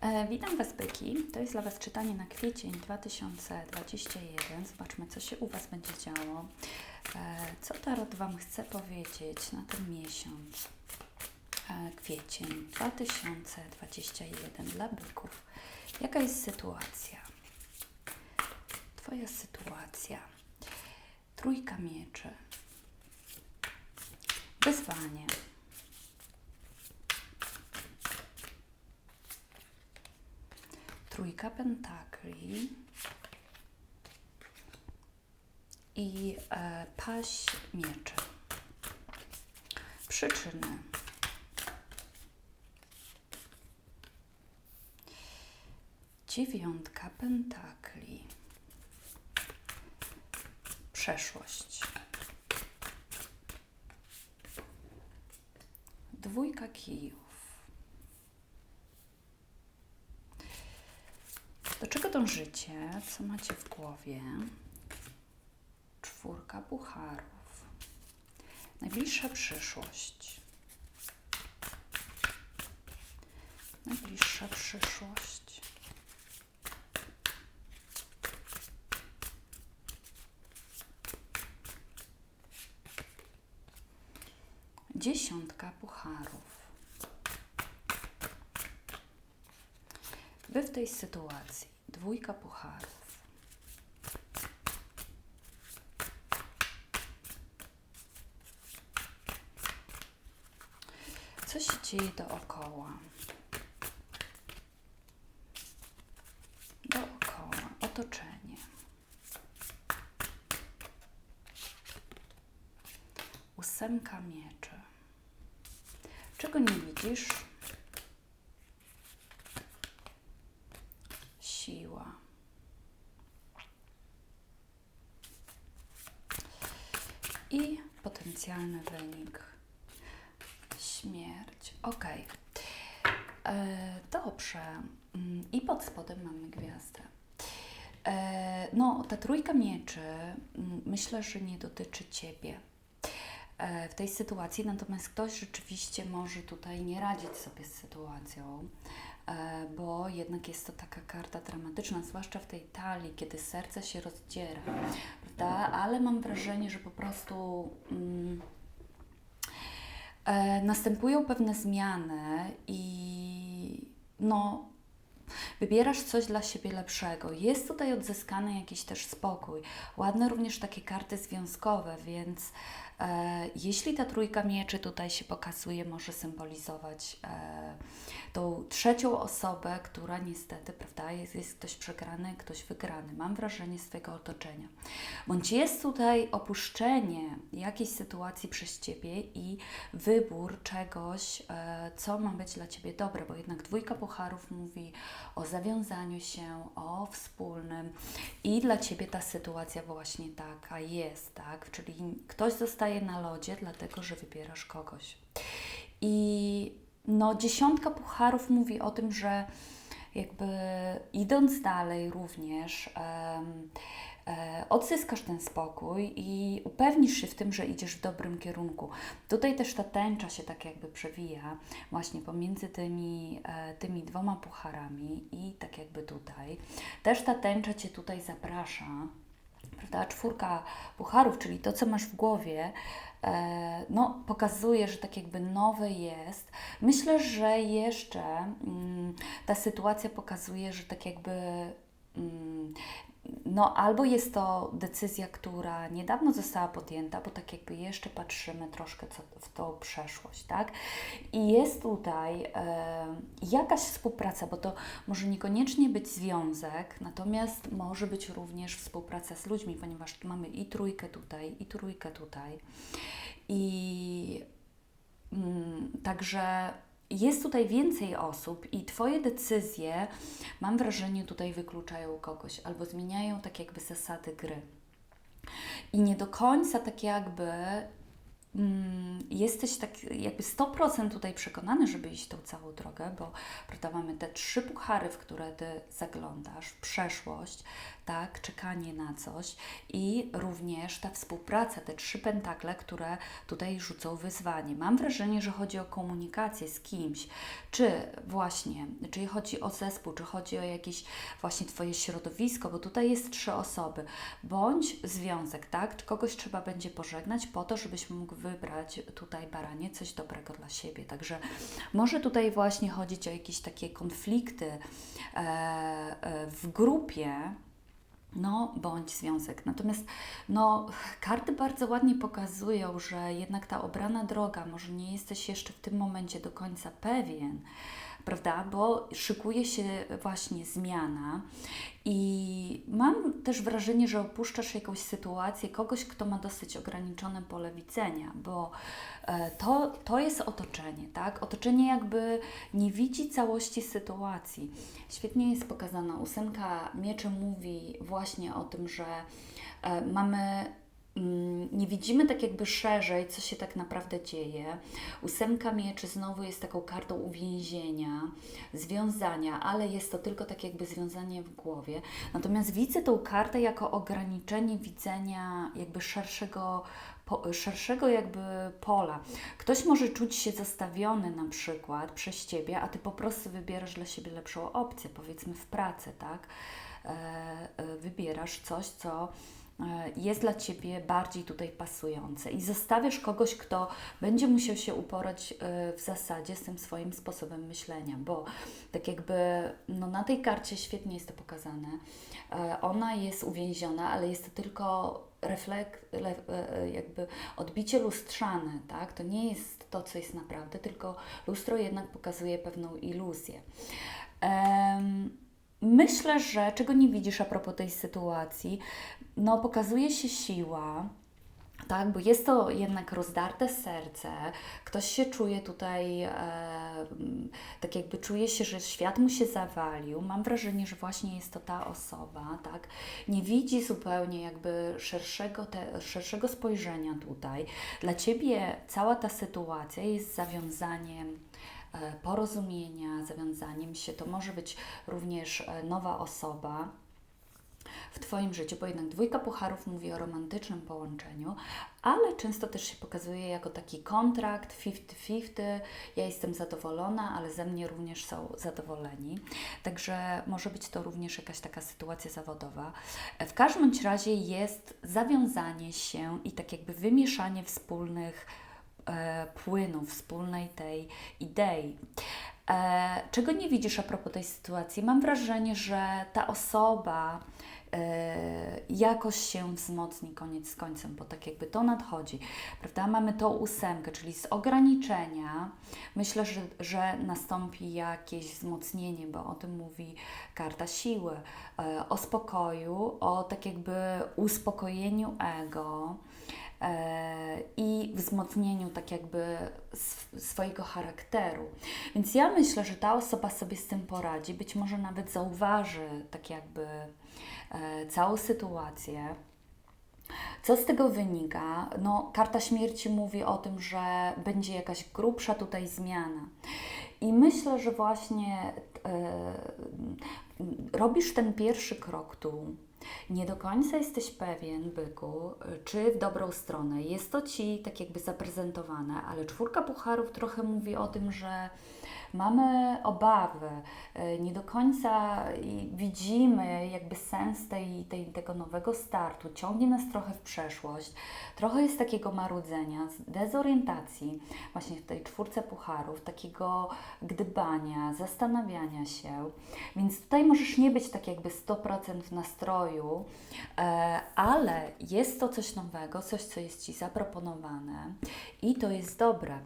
E, witam Was, byki. To jest dla Was czytanie na kwiecień 2021. Zobaczmy, co się u Was będzie działo. E, co Tarot Wam chce powiedzieć na ten miesiąc? E, kwiecień 2021 dla byków. Jaka jest sytuacja? Twoja sytuacja. Trójka mieczy. Wyzwanie. Trójka pentakli i e, paść mieczy. Przyczyny. Dziewiątka pentakli. Przeszłość. Dwójka kijów. Do czego dążycie? Co macie w głowie? Czwórka pucharów. Najbliższa przyszłość. Najbliższa przyszłość. Dziesiątka pucharów. Wy w tej sytuacji, dwójka pucharów. Co się dzieje dookoła? Dookoła, otoczenie. Ósemka mieczy. Czego nie widzisz? Siła. I potencjalny wynik. Śmierć. Ok. E, dobrze. Mm, I pod spodem mamy gwiazdę. E, no, ta trójka mieczy mm, myślę, że nie dotyczy Ciebie e, w tej sytuacji, natomiast ktoś rzeczywiście może tutaj nie radzić sobie z sytuacją, bo jednak jest to taka karta dramatyczna, zwłaszcza w tej talii, kiedy serce się rozdziera, prawda? Ale mam wrażenie, że po prostu mm, e, następują pewne zmiany i no, wybierasz coś dla siebie lepszego. Jest tutaj odzyskany jakiś też spokój. Ładne również takie karty związkowe, więc e, jeśli ta trójka mieczy tutaj się pokazuje, może symbolizować e, tą trzecią osobę, która niestety, prawda, jest, jest ktoś przegrany, ktoś wygrany. Mam wrażenie swojego otoczenia. Bądź jest tutaj opuszczenie jakiejś sytuacji przez Ciebie i wybór czegoś, e, co ma być dla Ciebie dobre, bo jednak dwójka pucharów mówi o zawiązaniu się, o wspólnym i dla Ciebie ta sytuacja właśnie taka jest, tak? Czyli ktoś zostaje na lodzie, dlatego że wybierasz kogoś. I no, dziesiątka pucharów mówi o tym, że jakby idąc dalej również um, e, odzyskasz ten spokój i upewnisz się w tym, że idziesz w dobrym kierunku. Tutaj też ta tęcza się tak jakby przewija właśnie pomiędzy tymi, e, tymi dwoma pucharami i tak jakby tutaj. Też ta tęcza Cię tutaj zaprasza prawda, czwórka pucharów, czyli to, co masz w głowie, e, no, pokazuje, że tak jakby nowe jest. Myślę, że jeszcze mm, ta sytuacja pokazuje, że tak jakby mm, no, albo jest to decyzja, która niedawno została podjęta, bo tak jakby jeszcze patrzymy troszkę co, w tą przeszłość, tak? I jest tutaj e, jakaś współpraca, bo to może niekoniecznie być związek, natomiast może być również współpraca z ludźmi, ponieważ mamy i trójkę tutaj, i trójkę tutaj. I mm, także jest tutaj więcej osób i Twoje decyzje, mam wrażenie, tutaj wykluczają kogoś albo zmieniają tak jakby zasady gry. I nie do końca tak jakby mm, jesteś tak jakby 100% tutaj przekonany, żeby iść tą całą drogę, bo prawda, mamy te trzy puchary, w które Ty zaglądasz, przeszłość, tak, czekanie na coś i również ta współpraca, te trzy pentakle, które tutaj rzucą wyzwanie. Mam wrażenie, że chodzi o komunikację z kimś, czy właśnie, czy chodzi o zespół, czy chodzi o jakieś właśnie Twoje środowisko, bo tutaj jest trzy osoby, bądź związek, tak, czy kogoś trzeba będzie pożegnać po to, żebyś mógł wybrać tutaj baranie coś dobrego dla siebie. Także może tutaj właśnie chodzić o jakieś takie konflikty e, e, w grupie, no, bądź związek. Natomiast no, karty bardzo ładnie pokazują, że jednak ta obrana droga, może nie jesteś jeszcze w tym momencie do końca pewien, prawda? Bo szykuje się właśnie zmiana i mam też wrażenie, że opuszczasz jakąś sytuację kogoś, kto ma dosyć ograniczone pole widzenia, bo e, to, to jest otoczenie, tak? Otoczenie jakby nie widzi całości sytuacji. Świetnie jest pokazana ósemka mieczy mówi właśnie o tym, że e, mamy nie widzimy tak jakby szerzej, co się tak naprawdę dzieje. Ósemka mieczy znowu jest taką kartą uwięzienia, związania, ale jest to tylko tak jakby związanie w głowie. Natomiast widzę tą kartę jako ograniczenie widzenia jakby szerszego po, szerszego jakby pola. Ktoś może czuć się zastawiony na przykład przez Ciebie, a Ty po prostu wybierasz dla siebie lepszą opcję, powiedzmy w pracy, tak? E, e, wybierasz coś, co jest dla Ciebie bardziej tutaj pasujące i zostawiasz kogoś, kto będzie musiał się uporać e, w zasadzie z tym swoim sposobem myślenia, bo tak jakby no na tej karcie świetnie jest to pokazane. E, ona jest uwięziona, ale jest to tylko reflekt, jakby odbicie lustrzane, tak? To nie jest to, co jest naprawdę, tylko lustro jednak pokazuje pewną iluzję. Um, Myślę, że czego nie widzisz a propos tej sytuacji, no pokazuje się siła, tak, bo jest to jednak rozdarte serce, ktoś się czuje tutaj, e, tak jakby czuje się, że świat mu się zawalił. Mam wrażenie, że właśnie jest to ta osoba, tak, nie widzi zupełnie jakby szerszego, te, szerszego spojrzenia tutaj. Dla Ciebie cała ta sytuacja jest zawiązaniem E, porozumienia, zawiązaniem się. To może być również e, nowa osoba w Twoim życiu, bo jednak dwójka pucharów mówi o romantycznym połączeniu, ale często też się pokazuje jako taki kontrakt 50-50. Ja jestem zadowolona, ale ze mnie również są zadowoleni. Także może być to również jakaś taka sytuacja zawodowa. W każdym razie jest zawiązanie się i tak jakby wymieszanie wspólnych e, płynu, wspólnej tej idei. E, czego nie widzisz a propos tej sytuacji? Mam wrażenie, że ta osoba jakoś się wzmocni koniec z końcem, bo tak jakby to nadchodzi, prawda? Mamy tą ósemkę, czyli z ograniczenia. Myślę, że, że nastąpi jakieś wzmocnienie, bo o tym mówi karta siły, e, o spokoju, o tak jakby uspokojeniu ego, E, wzmocnieniu tak jakby swojego charakteru. Więc ja myślę, że ta osoba sobie z tym poradzi, być może nawet zauważy tak jakby e, całą sytuację. Co z tego wynika? No, karta śmierci mówi o tym, że będzie jakaś grubsza tutaj zmiana. I myślę, że właśnie e, robisz ten pierwszy krok tu, nie do końca jesteś pewien, byku, czy w dobrą stronę. Jest to ci tak jakby zaprezentowane, ale czwórka pucharów trochę mówi o tym, że mamy obawy, e, nie do końca widzimy jakby sens tej, tej, tego nowego startu, ciągnie nas trochę w przeszłość, trochę jest takiego marudzenia, dezorientacji, właśnie w tej czwórce pucharów, takiego gdybania, zastanawiania się, więc tutaj możesz nie być tak jakby 100% w nastroju, e, ale jest to coś nowego, coś, co jest Ci zaproponowane i to jest dobre.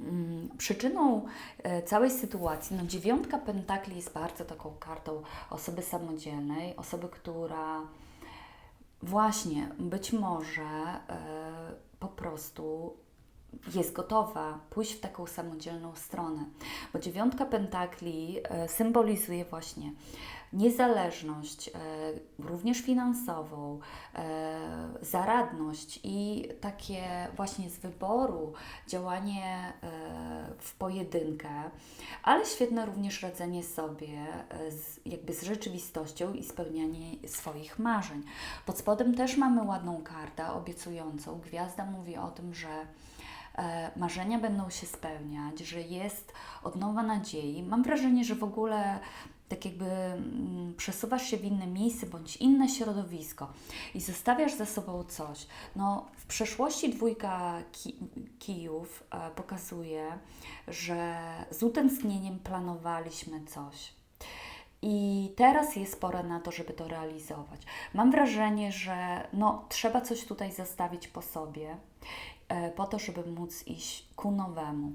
Mm, przyczyną e, całej sytuacji, no dziewiątka pentakli jest bardzo taką kartą osoby samodzielnej, osoby, która właśnie być może e, po prostu jest gotowa pójść w taką samodzielną stronę. Bo dziewiątka pentakli e, symbolizuje właśnie niezależność, e, również finansową, e, zaradność i takie właśnie z wyboru działanie w pojedynkę, ale świetne również radzenie sobie z, jakby z rzeczywistością i spełnianie swoich marzeń. Pod spodem też mamy ładną kartę obiecującą. Gwiazda mówi o tym, że E, marzenia będą się spełniać, że jest odnowa nadziei. Mam wrażenie, że w ogóle tak jakby mm, przesuwasz się w inne miejsce bądź inne środowisko i zostawiasz za sobą coś. No, w przeszłości dwójka ki kijów e, pokazuje, że z utęsknieniem planowaliśmy coś. I teraz jest pora na to, żeby to realizować. Mam wrażenie, że no, trzeba coś tutaj zostawić po sobie E, po to, żeby móc iść ku nowemu.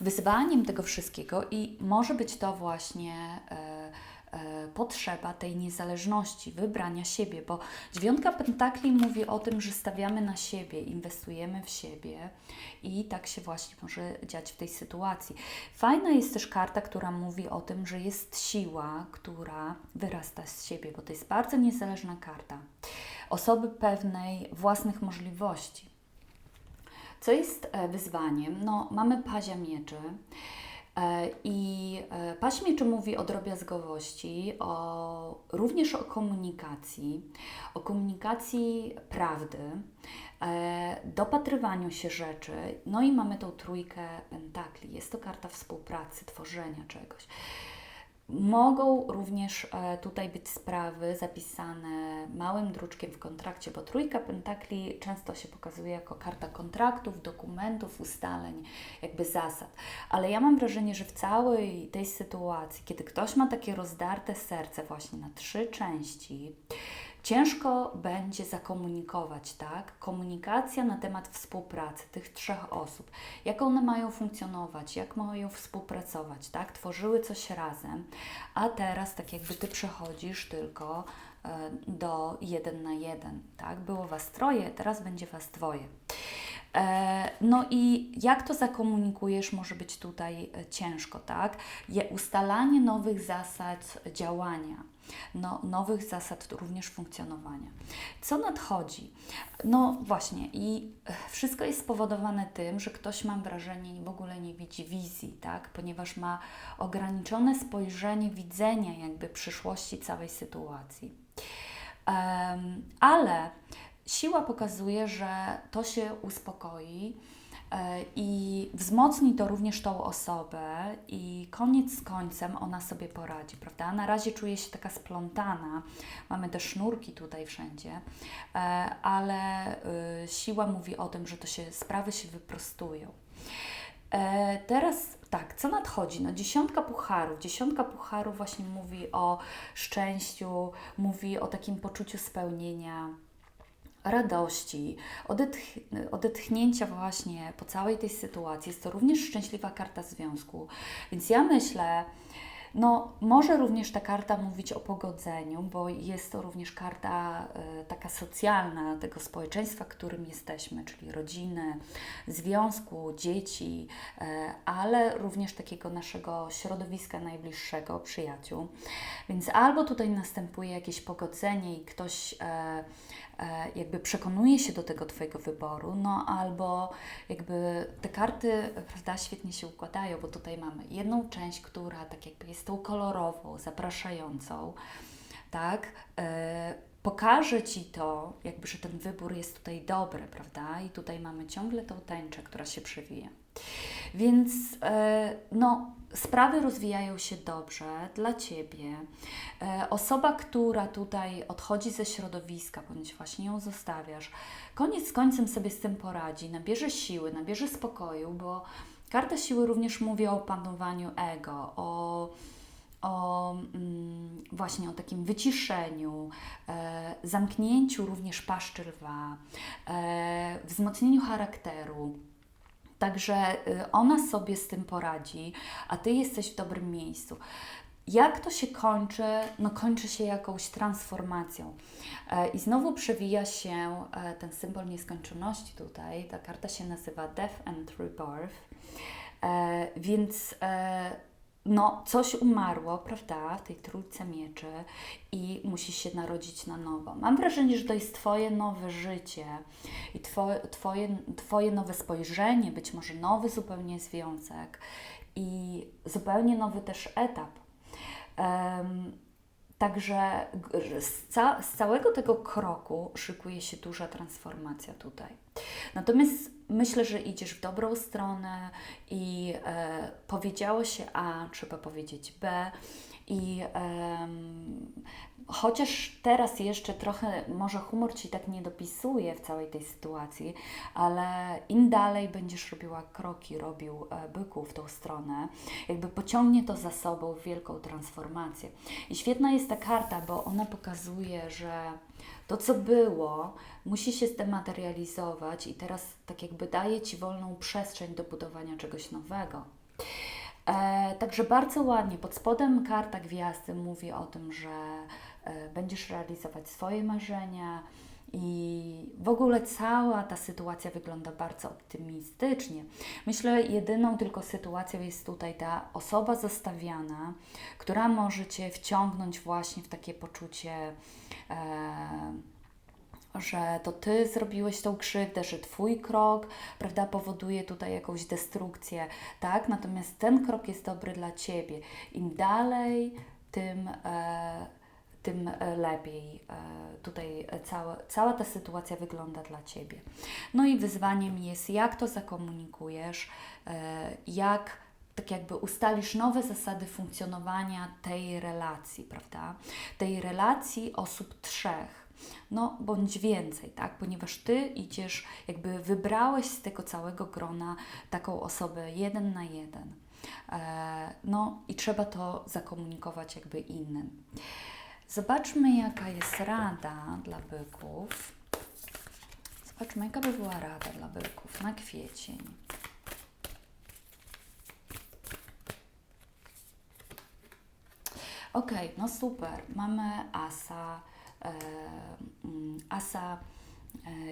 Wyzwaniem tego wszystkiego i może być to właśnie e, e, potrzeba tej niezależności, wybrania siebie, bo dziewiątka pentakli mówi o tym, że stawiamy na siebie, inwestujemy w siebie i tak się właśnie może dziać w tej sytuacji. Fajna jest też karta, która mówi o tym, że jest siła, która wyrasta z siebie, bo to jest bardzo niezależna karta. Osoby pewnej własnych możliwości co jest e, wyzwaniem? No, mamy pazia mieczy. E, I e, paź mieczy mówi o drobiazgowości, o, również o komunikacji, o komunikacji prawdy, dopatrywaniu się rzeczy. No i mamy tą trójkę pentakli. Jest to karta współpracy, tworzenia czegoś. Mogą również e, tutaj być sprawy zapisane małym druczkiem w kontrakcie, bo trójka pentakli często się pokazuje jako karta kontraktów, dokumentów, ustaleń, jakby zasad. Ale ja mam wrażenie, że w całej tej sytuacji, kiedy ktoś ma takie rozdarte serce właśnie na trzy części, ciężko będzie zakomunikować, tak? Komunikacja na temat współpracy tych trzech osób, jak one mają funkcjonować, jak mają współpracować, tak? Tworzyły coś razem, a teraz tak jakby Ty przechodzisz tylko e, do jeden na jeden, tak? Było Was troje, teraz będzie Was dwoje. E, no i jak to zakomunikujesz, może być tutaj e, ciężko, tak? ustalanie nowych zasad działania, no, nowych zasad również funkcjonowania. Co nadchodzi? No właśnie, i wszystko jest spowodowane tym, że ktoś, mam wrażenie, w ogóle nie widzi wizji, tak? Ponieważ ma ograniczone spojrzenie widzenia jakby przyszłości całej sytuacji. Um, ale siła pokazuje, że to się uspokoi i wzmocni to również tą osobę i koniec z końcem ona sobie poradzi, prawda? Na razie czuje się taka splątana, mamy te sznurki tutaj wszędzie, e, ale y, siła mówi o tym, że to się, sprawy się wyprostują. E, teraz tak, co nadchodzi? No dziesiątka pucharów. Dziesiątka pucharów właśnie mówi o szczęściu, mówi o takim poczuciu spełnienia, radości, odetch odetchnięcia właśnie po całej tej sytuacji. Jest to również szczęśliwa karta związku. Więc ja myślę, no, może również ta karta mówić o pogodzeniu, bo jest to również karta y, taka socjalna tego społeczeństwa, którym jesteśmy, czyli rodziny, związku, dzieci, y, ale również takiego naszego środowiska najbliższego, przyjaciół. Więc albo tutaj następuje jakieś pogodzenie i ktoś y, jakby przekonuje się do tego Twojego wyboru, no albo jakby te karty, prawda, świetnie się układają, bo tutaj mamy jedną część, która tak jakby jest tą kolorową, zapraszającą, tak, e, pokaże Ci to, jakby, że ten wybór jest tutaj dobry, prawda, i tutaj mamy ciągle tą tęczę, która się przewija. Więc e, no, sprawy rozwijają się dobrze dla Ciebie. E, osoba, która tutaj odchodzi ze środowiska, bądź właśnie ją zostawiasz, koniec z końcem sobie z tym poradzi, nabierze siły, nabierze spokoju, bo karta siły również mówi o panowaniu ego, o o mm, właśnie o takim wyciszeniu, e, zamknięciu również paszczy lwa, e, wzmocnieniu charakteru. Także y, ona sobie z tym poradzi, a ty jesteś w dobrym miejscu. jak to się kończy? No kończy się jakąś transformacją. E, I znowu przewija się e, ten symbol nieskończoności tutaj. Ta karta się nazywa Death and Rebirth. E, więc no, coś umarło, prawda, w tej trójce mieczy i musi się narodzić na nowo. Mam wrażenie, że to jest Twoje nowe życie i twoje, twoje, twoje nowe spojrzenie, być może nowy zupełnie związek i zupełnie nowy też etap. Um, Także z, ca z, całego tego kroku szykuje się duża transformacja tutaj. Natomiast myślę, że idziesz w dobrą stronę i e, powiedziało się A, trzeba powiedzieć B. I chociaż teraz jeszcze trochę może humor ci tak nie dopisuje w całej tej sytuacji, ale im dalej będziesz robiła kroki, robił e, byku w tą stronę, jakby pociągnie to za sobą wielką transformację. I świetna jest ta karta, bo ona pokazuje, że to, co było, musi się zdematerializować i teraz tak jakby daje Ci wolną przestrzeń do budowania czegoś nowego. E, także bardzo ładnie, pod spodem karta gwiazdy mówi o tym, że będziesz realizować swoje marzenia i w ogóle cała ta sytuacja wygląda bardzo optymistycznie. Myślę, jedyną tylko sytuacją jest tutaj ta osoba zostawiana, która może Cię wciągnąć właśnie w takie poczucie. E, że to Ty zrobiłeś tą krzywdę, że Twój krok, prawda, powoduje tutaj jakąś destrukcję, tak? Natomiast ten krok jest dobry dla Ciebie. Im dalej, tym, e, tym lepiej e, tutaj cała, cała ta sytuacja wygląda dla Ciebie. No i wyzwaniem jest, jak to zakomunikujesz, e, jak tak jakby ustalisz nowe zasady funkcjonowania tej relacji, prawda? Tej relacji osób trzech no bądź więcej, tak? Ponieważ Ty idziesz, jakby wybrałeś z tego całego grona taką osobę jeden na jeden. E, no i trzeba to zakomunikować jakby innym. Zobaczmy, jaka jest rada dla byków. Zobaczmy, jaka by była rada dla byków na kwiecień. Ok, no super. Mamy asa E, mm, asa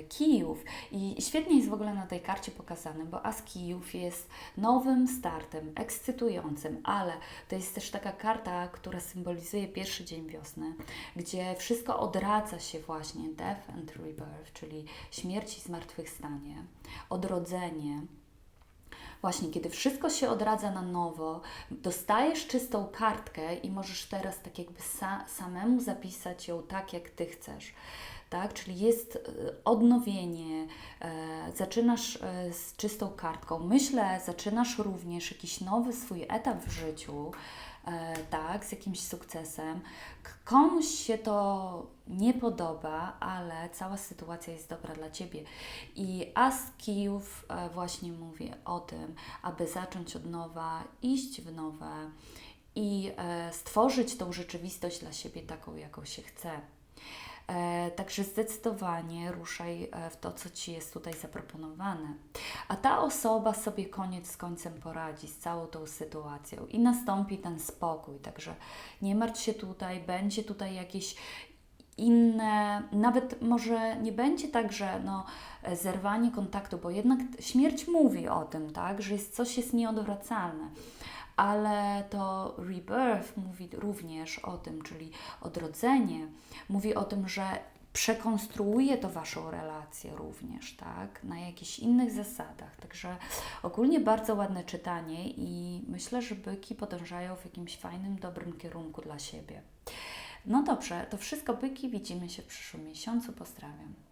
Kijów. I świetnie jest w ogóle na tej karcie pokazane, bo As Kijów jest nowym startem, ekscytującym, ale to jest też taka karta, która symbolizuje pierwszy dzień wiosny, gdzie wszystko odradza się właśnie death and rebirth, czyli śmierć i zmartwychwstanie, odrodzenie, Właśnie, kiedy wszystko się odradza na nowo, dostajesz czystą kartkę i możesz teraz tak jakby sa samemu zapisać ją tak, jak Ty chcesz. Tak? Czyli jest e, odnowienie, e, zaczynasz e, z czystą kartką. Myślę, zaczynasz również jakiś nowy swój etap w życiu, tak, z jakimś sukcesem. Komuś się to nie podoba, ale cała sytuacja jest dobra dla Ciebie. I As właśnie mówi o tym, aby zacząć od nowa, iść w nowe i stworzyć tą rzeczywistość dla siebie taką, jaką się chce. E, także zdecydowanie ruszaj e, w to, co Ci jest tutaj zaproponowane. A ta osoba sobie koniec z końcem poradzi z całą tą sytuacją i nastąpi ten spokój. Także nie martw się tutaj, będzie tutaj jakieś inne, nawet może nie będzie tak, że no, zerwanie kontaktu, bo jednak śmierć mówi o tym, tak, że jest, coś jest nieodwracalne ale to rebirth mówi również o tym, czyli odrodzenie, mówi o tym, że przekonstruuje to Waszą relację również, tak, na jakichś innych zasadach. Także ogólnie bardzo ładne czytanie i myślę, że byki podążają w jakimś fajnym, dobrym kierunku dla siebie. No dobrze, to wszystko byki, widzimy się w przyszłym miesiącu. Pozdrawiam.